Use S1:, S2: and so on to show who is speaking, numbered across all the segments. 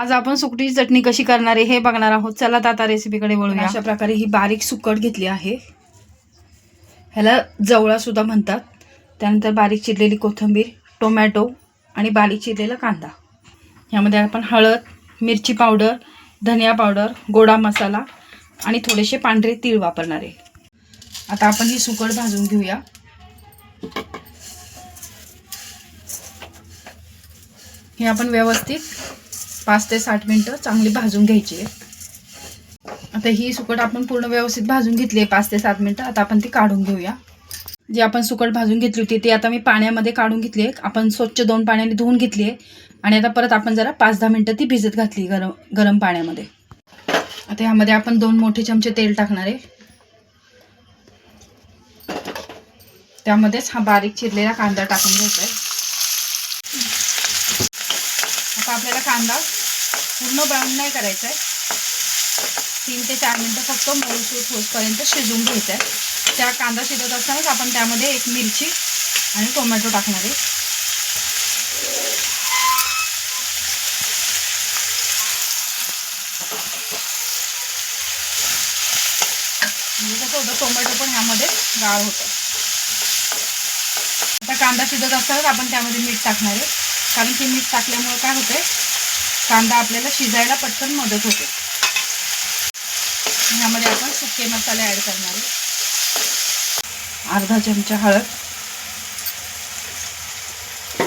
S1: आज आपण सुकटीची चटणी कशी करणार आहे हे बघणार आहोत. चला तर आता रेसिपीकडे वळूया. अशा प्रकारे ही बारीक सुकट घेतली आहे. ह्याला जवळासुद्धा म्हणतात. त्यानंतर बारीक चिरलेली कोथिंबीर टोमॅटो आणि बारीक चिरलेला कांदा. ह्यामध्ये आपण हळद मिरची पावडर धनिया पावडर गोडा मसाला आणि थोडेसे पांढरे तीळ वापरणार आहे. आता आपण ही सुकट भाजून घेऊया. हे आपण व्यवस्थित पाच ते साठ मिनटं चांगली भाजून घ्यायची आहे. आता ही सुकट आपण पूर्ण व्यवस्थित भाजून घेतली आहे पाच ते सात मिनटं. आता आपण ती काढून घेऊया. जी आपण सुकट भाजून घेतली होती ती आता मी पाण्यामध्ये काढून घेतली आहे. आपण स्वच्छ दोन पाण्याने धुवून घेतली आहे. आणि आता परत आपण जरा पाच दहा मिनटं ती भिजत घातली गरम गरम पाण्यामध्ये. आता ह्यामध्ये आपण दोन मोठे चमचे तेल टाकणार आहे. त्यामध्येच हा बारीक चिरलेला कांदा टाकून घ्यायचा आहे. आता आपल्याला कांदा पूर्ण ब्राऊन नाही करायचं आहे तीन ते चार मिनटं फक्त मऊसूत होतपर्यंत शिजवून घ्यायचं आहे त्या कांदा शिजत असतानाच आपण त्यामध्ये एक मिरची आणि टोमॅटो टाकणार आहे. म्हणजे कसं होतं टोमॅटो पण ह्यामध्ये गाळ होतं. आता कांदा शिजत असतानाच आपण त्यामध्ये मीठ टाकणार आहे. कारण की मीठ टाकल्यामुळे काय होते कांदा आपल्याला शिजायला पटकन मदत होते. ह्यामध्ये आपण सुके मसाले ॲड करणार आहे अर्धा चमचा हळद.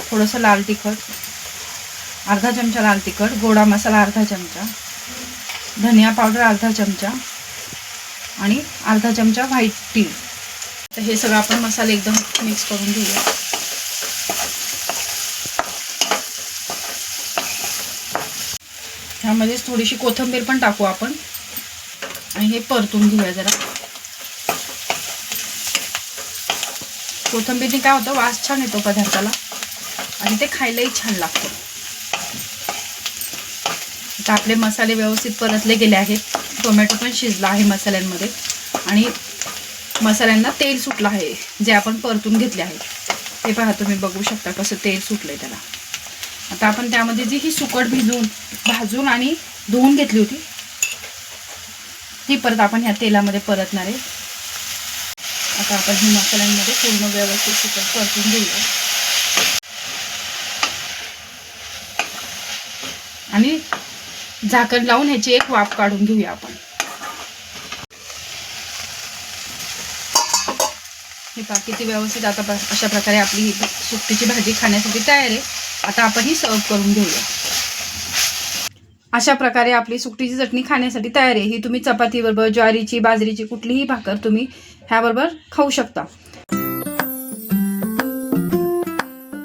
S1: थोडंसं लाल तिखट. अर्धा चमचा लाल तिखट. गोडा मसाला अर्धा चमचा. धनिया पावडर अर्धा चमचा. आणि अर्धा चमचा व्हाईट टी. तर हे सगळं आपण मसाले एकदम मिक्स करून घेऊया. ह्यामध्येच थोडीशी कोथिंबीर पण टाकू आपण. आणि हे परतून घेऊया जरा. कोथिंबीरने काय होतं वास छान येतो पदार्थाला. आणि ते खायलाही छान लागतं. आता आपले मसाले व्यवस्थित परतले गेले आहेत. टोमॅटो पण शिजला आहे मसाल्यांमध्ये. आणि मसाल्यांना तेल सुटलं आहे जे आपण परतून घेतले आहे. ते पहा तुम्ही बघू शकता कसं तेल सुटलं आहे त्याला. आता आपण त्यामध्ये जी ही सुकट भिजवून भाजून आणि धुवून घेतली होती ती परत आपण ह्या तेलामध्ये परतणार आहे. आता आपण ही मसाल्यांमध्ये पूर्ण व्यवस्थित सुकट परतून घेऊया. आणि झाकण लावून ह्याची एक वाफ काढून घेऊया आपण. ही पा किती व्यवस्थित आता अशा प्रकारे आपली सुकटीची भाजी खाण्यासाठी तयार आहे. आता आपण ही सर्व करून घेऊया. अशा प्रकारे आपली सुकटीची चटणी खाण्यासाठी तयार आहे. ही तुम्ही चपातीबरोबर ज्वारीची बाजरीची कुठलीही भाकर तुम्ही ह्याबरोबर खाऊ शकता.